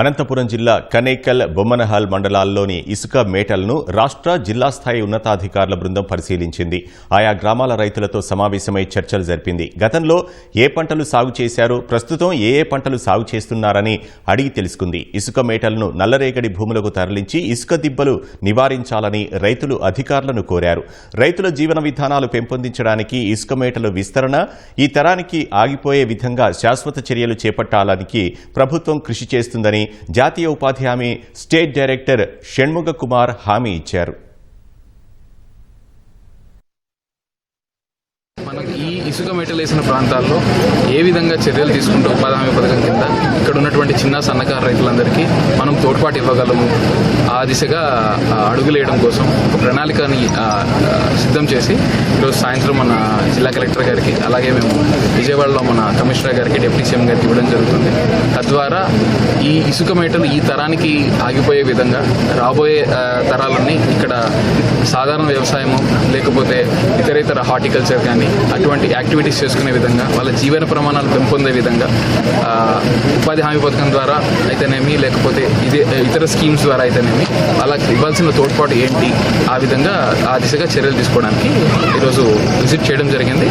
అనంతపురం జిల్లా కనేకల్ బొమ్మనహాల్ మండలాల్లోని ఇసుక మేటలను రాష్ట్ర జిల్లా స్థాయి ఉన్నతాధికారుల బృందం పరిశీలించింది. ఆయా గ్రామాల రైతులతో సమావేశమై చర్చలు జరిపింది. గతంలో ఏ పంటలు సాగు చేశారో? ప్రస్తుతం ఏ ఏ పంటలు సాగు చేస్తున్నారని అడిగి తెలుసుకుంది. ఇసుక మేటలను నల్లరేగడి భూములకు తరలించి ఇసుక దిబ్బలు నివారించాలని రైతులు అధికారులను కోరారు. రైతుల జీవన విధానాలు పెంపొందించడానికి ఇసుక మేటలు విస్తరణ ఈ తరానికి ఆగిపోయే విధంగా శాశ్వత చర్యలు చేపట్టాలని ప్రభుత్వం కృషి చేస్తుందని జాతీయ ఉపాధి హామీ స్టేట్ డైరెక్టర్ షణ్ముగ కుమార్ హామీ ఇచ్చారు. మనకి ఈ ఇసుక మెటల్ వేసిన ప్రాంతాల్లో ఏ విధంగా చర్యలు తీసుకుంటూ ఉపాధి హామీ పథకం కింద ఉన్నటువంటి చిన్న సన్నకారు రైతులందరికీ మనం తోడ్పాటు ఇవ్వగలము. ఆ దిశగా అడుగులేయడం కోసం ఒక ప్రణాళికని సిద్ధం చేసి ఈరోజు సాయంత్రం మన జిల్లా కలెక్టర్ గారికి అలాగే మేము విజయవాడలో మన కమిషనర్ గారికి డిప్యూటీ సీఎం గారికి ఇవ్వడం జరుగుతుంది. తద్వారా ఈ ఇసుక మేటలు ఈ తరానికి ఆగిపోయే విధంగా రాబోయే తరాలన్నీ ఇక్కడ సాధారణ వ్యవసాయము లేకపోతే ఇతరేతర హార్టికల్చర్ కానీ అటువంటి యాక్టివిటీస్ చేసుకునే విధంగా వాళ్ళ జీవన ప్రమాణాలు పెంపొందే విధంగా ఉపాధి హామీ పథకం ద్వారా అయితేనేమి లేకపోతే ఇదే ఇతర స్కీమ్స్ ద్వారా అయితేనేమి అలా ఇవ్వాల్సిన తోడ్పాటు ఏంటి? ఆ విధంగా ఆ దిశగా చర్యలు తీసుకోవడానికి ఈరోజు విజిట్ చేయడం జరిగింది.